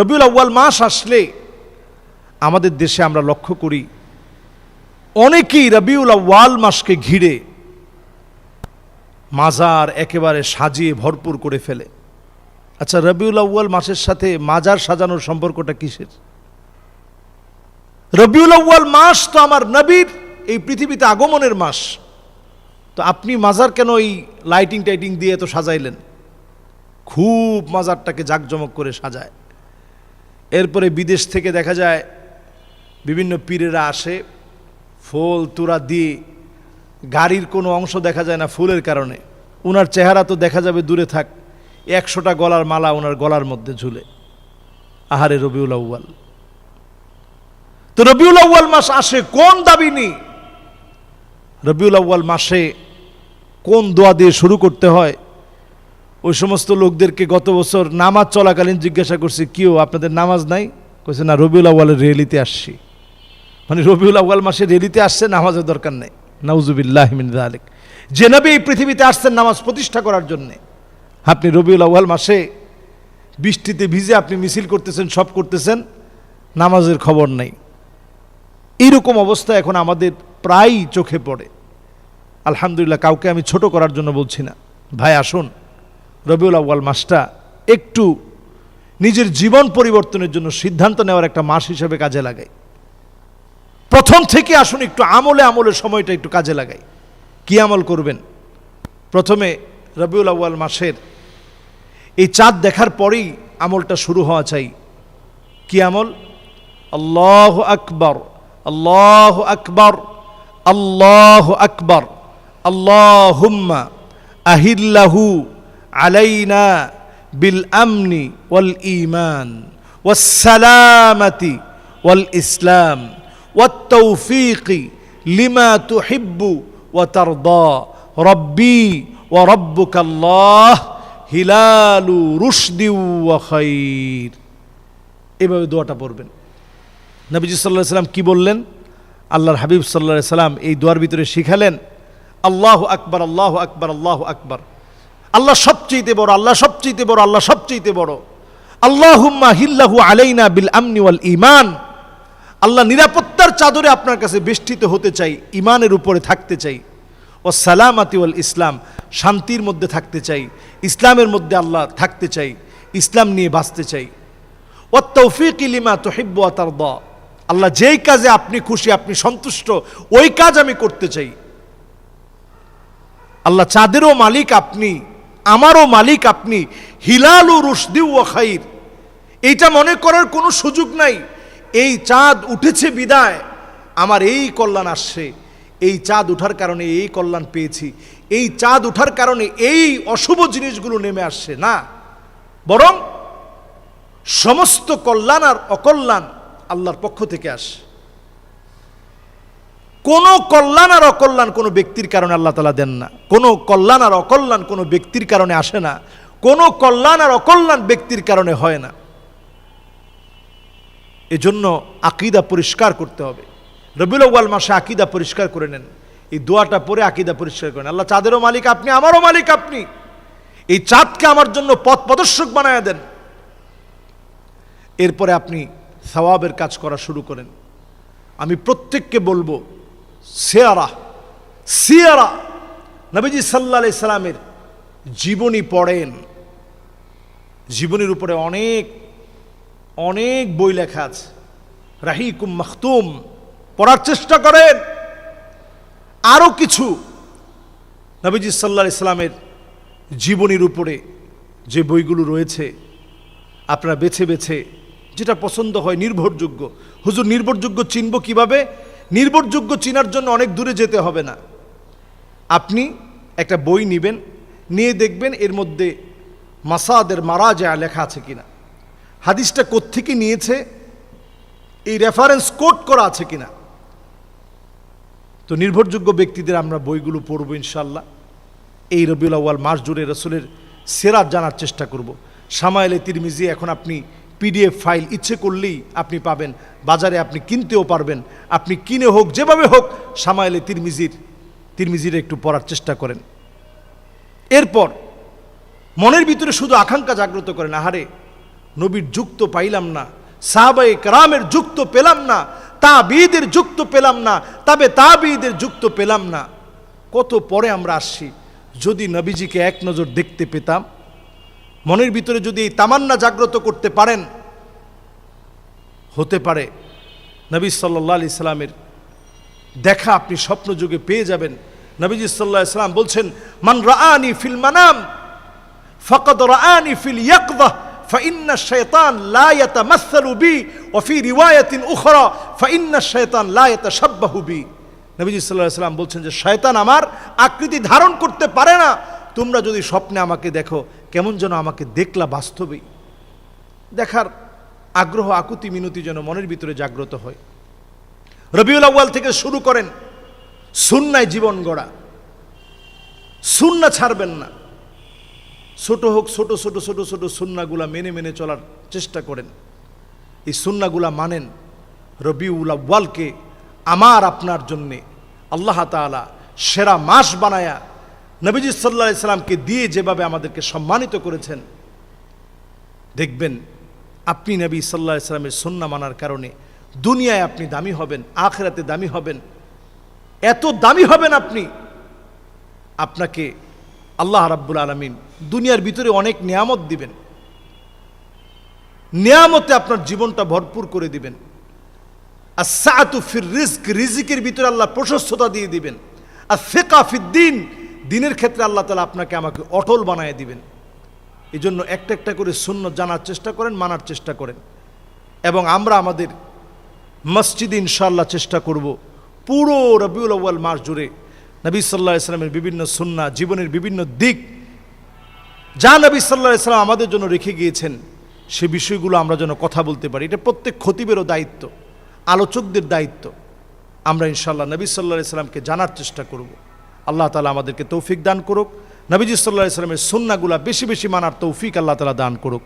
রবিউল আউ্য়াল মাস আসলে আমাদের দেশে আমরা লক্ষ্য করি, অনেকেই রবিউল আউ্য়াল মাসকে ঘিরে মাজার একেবারে সাজিয়ে ভরপুর করে ফেলে। আচ্ছা রবিউল আউ্য়াল মাসের সাথে মাজার সাজানোর সম্পর্কটা কিসের? রবিউল আউ্য়াল মাস তো আমার নবীর এই পৃথিবীতে আগমনের মাস। তো আপনি মাজার কেন এই লাইটিং টাইটিং দিয়ে তো সাজাইলেন? খুব মাজারটাকে জাঁকজমক করে সাজায়। এরপরে বিদেশ থেকে দেখা যায় বিভিন্ন পীরেরা আসে। ফুল, তুরা দিয়ে গাড়ির কোনো অংশ দেখা যায় না ফুলের কারণে। ওনার চেহারা তো দেখা যাবে, দূরে থাক। একশোটা গলার মালা ওনার গলার মধ্যে ঝুলে। আহারে রবিউল আউ্য়াল। তো রবিউল আউ্য়াল মাস আসে কোন দাবি নেই রবিউল আউ্য়াল মাসে কোন দোয়া দিয়ে শুরু করতে হয়? ওই সমস্ত লোকদেরকে গত বছর নামাজ চলাকালীন জিজ্ঞাসা করছি কেউ আপনাদের নামাজ নাই? কইছে, না, রবিউল আউ্য়ালের রেলিতে আসছি। মানে রবিউল আউ্য়াল মাসে রেলিতে আসছে, নামাজের দরকার নেই। নাউজুবিল্লাহ মিন আলেক যে নবী এই পৃথিবীতে আসছেন নামাজ প্রতিষ্ঠা করার জন্যে, আপনি রবিউল আউ্য়াল মাসে বৃষ্টিতে ভিজে আপনি মিছিল করতেছেন, সব করতেছেন, নামাজের খবর নেই। এইরকম অবস্থা এখন আমাদের প্রায়ই চোখে পড়ে। আলহামদুলিল্লাহ, কাউকে আমি ছোট করার জন্য বলছি না। ভাই, আসুন। রবিউল আউ্য়াল মাসটা একটু নিজের জীবন পরিবর্তনের জন্য সিদ্ধান্ত নেওয়ার একটা মাস হিসেবে কাজে লাগাই। প্রথম থেকে আসুন একটু আমলে আমলে সময়টা একটু কাজে লাগাই। কি আমল করবেন? প্রথমে রবিউল আউ্য়াল মাসের এই চাঁদ দেখার পরেই আমলটা শুরু হওয়া চাই। কি আমল? আল্লাহ আকবর আল্লাহ আকবর আল্লাহ আকবর, আল্লাহুম্মা আহিল্লাহু আলাইনা বিল আমনি ওয়াল ইমান ওয়াসালামতি ওয়াল ইসলাম ওয়া ওয়াতৌফিকি লিমা তুহিব্বু ওয়াতারদ রব্বি ও রব্বুকাল্লাহ হিলালু রুশদি ওয়া খৈর এভাবে দোয়াটা পড়বেন। নবীজি সাল্লাহ সাল্লাম কি বললেন? আল্লাহর হাবিব সাল্লাহ সাল্লাম এই দোয়ার ভিতরে শিখালেন, আল্লাহ আকবর আল্লাহ আকবর আল্লাহ আকবর। আল্লাহ সবচেয়েতে বড়, আল্লাহ সবচেয়েতে বড়, আল্লাহ সবচেয়েতে বড়। আল্লাহুম্মা হিল্লাহু আলাইনা বিল আমনি ওয়াল ইমান আল্লাহ নিরাপত্তার চাদরে আপনার কাছে বেষ্টিত হতে চাই ইমানের উপরে থাকতে চাই। ও সালামাতি ওয়াল ইসলাম, শান্তির মধ্যে থাকতে চাই, ইসলামের মধ্যে আল্লাহ থাকতে চাই, ইসলাম নিয়ে বাঁচতে চাই। ও তৌফিক ইলিমা তোহিব্ব তার দ আল্লাহ যেই কাজে আপনি খুশি, আপনি সন্তুষ্ট, ওই কাজ আমি করতে চাই। আল্লাহ চাঁদেরও মালিক আপনি। আমারও মালিক আপনি। হিলাল ও রুশদি ও খাইর। এইটা মনে করার কোনো সুযোগ নাই। এই চাঁদ উঠেছে বিদায়। আমার এই কল্যাণ আসছে। এই চাঁদ উঠার কারণে এই কল্যাণ পেয়েছি। এই চাঁদ উঠার কারণে এই অশুভ জিনিসগুলো নেমে আসছে, না? বরং সমস্ত কল্যাণ আর অকল্যাণ আল্লাহর পক্ষ থেকে আসে কোনো কল্যাণ আর অকল্যাণ কোনো ব্যক্তির কারণে আল্লাহ তালা দেন না। কোনো কল্যাণ আর অকল্যাণ কোনো ব্যক্তির কারণে আসে না। কোনো কল্যাণ আর অকল্যাণ ব্যক্তির কারণে হয় না। এজন্য আকিদা পরিষ্কার করতে হবে। রবিউল আউ্য়াল মাসে আকিদা পরিষ্কার করে নেন। এই দোয়াটা পরে আকিদা পরিষ্কার করেন আল্লাহ চাঁদেরও মালিক আপনি, আমারও মালিক আপনি। এই চাঁদকে আমার জন্য পথ প্রদর্শক বানায় দেন। এরপরে আপনি সওয়াবের কাজ করা শুরু করেন। আমি প্রত্যেককে বলব সেয়ারা, সিয়ারা। নবীজি সাল্লা সাল্লামের জীবনী পড়েন। জীবনীর উপরে অনেক অনেক বই লেখা আছে। রাহিকুম মাখতুম, পড়ার চেষ্টা করেন। আরও কিছু নবীজি সাল্লা ইসলামের জীবনীর উপরে যে বইগুলো রয়েছে, আপনারা বেছে বেছে, যেটা পছন্দ হয় নির্ভরযোগ্য। হুজুর, নির্ভরযোগ্য চিনব কীভাবে? নির্ভরযোগ্য চিনার জন্য অনেক দূরে যেতে হবে না। আপনি একটা বই নেবেন, নিয়ে দেখবেন এর মধ্যে মাসাদের মারাজা লেখা আছে কিনা। হাদিসটা কোত্থেকে নিয়েছে, এই রেফারেন্স কোট করা আছে কিনা। তো নির্ভরযোগ্য ব্যক্তিদের আমরা বইগুলো পড়ব ইনশাল্লাহ এই রবিউল আউ্য়াল মাস জুড়ে রসুলের সেরা জানার চেষ্টা করব। সামাইলে তিরমিজি এখন আপনি পিডিএফ ফাইল ইচ্ছে করলেই আপনি পাবেন। বাজারে আপনি কিনতেও পারবেন। আপনি কিনে হোক, যেভাবে হোক, সামাইলে তিরমিজির তিরমিজির একটু পড়ার চেষ্টা করেন। এরপর, মনের ভিতরে শুধু আকাঙ্ক্ষা জাগ্রত করেন, আহারে, নবীর যুক্ত পাইলাম না সাহাবাই কারামের যুক্ত পেলাম না তা তাবিদের যুক্ত পেলাম না, তবে তা তাবিদের যুক্ত পেলাম না। কত পরে আমরা আসছি, যদি নবীজিকে এক নজর দেখতে পেতাম মনের ভিতরে যদি এই তামান্না জাগ্রত করতে পারেন হতে পারে নবী সাল্লাহ আলি সাল্লামের দেখা আপনি স্বপ্ন যুগে পেয়ে যাবেন নবীজি সাল্লাহ সাল্লাম বলছেন মান রাআনি ফিল মানাম فقد رآني في اليقظة فإن الشيطان لا يتمثل بي وفي رواية أخرى فإن الشيطان لا يتشبه بي নবীজি সাল্লাহ সাল্লাম বলছেন যে শয়তান আমার আকৃতি ধারণ করতে পারে না তোমরা যদি স্বপ্নে আমাকে দেখো, কেমন যেন আমাকে দেখলা বাস্তবেই। দেখার আগ্রহ, আকুতি, মিনতি যেন মনের ভিতরে জাগ্রত হয়। রবিউল আউ্য়াল থেকে শুরু করেন, সুন্নায় জীবন গড়া। সুন্না ছাড়বেন না। ছোট হোক, ছোট ছোট ছোট ছোট সুন্নাগুলা মেনে মেনে চলার চেষ্টা করেন। এই সুন্নাগুলা মানেন রবিউল আউ্য়ালকে আমার আপনার জন্যে আল্লাহ তাআলা সেরা মাস বানায়া নবীজি সাল্লাহ সাল্লামকে দিয়ে যেভাবে আমাদেরকে সম্মানিত করেছেন, দেখবেন আপনি নবী সাল্লাহ সাল্লামের সুন্না মানার কারণে দুনিয়ায় আপনি দামি হবেন, আখরাতে দামি হবেন। এত দামি হবেন আপনি। আপনাকে আল্লাহ রাব্বুল আলমিন দুনিয়ার ভিতরে অনেক নিয়ামত দিবেন। নিয়ামতে আপনার জীবনটা ভরপুর করে দিবেন। আর সাতু ফির রিস্ক রিজিকের ভিতরে আল্লাহ প্রশস্ততা দিয়ে দিবেন। আর ফেকা দিন দিনের ক্ষেত্রে আল্লাহ তালা আপনাকে আমাকে অটল বানায় দিবেন। এই জন্য একটা একটা করে শূন্য জানার চেষ্টা করেন, মানার চেষ্টা করেন। এবং আমরা আমাদের মসজিদে ইনশাল্লাহ চেষ্টা করব পুরো রবিউল আউ্য়াল মাস জুড়ে নবী সাল্লাহ ইসলামের বিভিন্ন সুন্না জীবনের বিভিন্ন দিক, যা নবী সাল্লাহ ইসলাম আমাদের জন্য রেখে গিয়েছেন, সে বিষয়গুলো আমরা যেন কথা বলতে পারি। এটা প্রত্যেক খতিবেরও দায়িত্ব, আলোচকদের দায়িত্ব। আমরা ইনশাল্লাহ নবী সাল্লাহ ইসলামকে জানার চেষ্টা করব। আল্লাহ তালা আমাদেরকে তৌফিক দান করুক। নবীজি সাল্লাহ ইসলামের সুন্নাগুলা বেশি বেশি মানার তৌফিক আল্লাহ তালা দান করুক।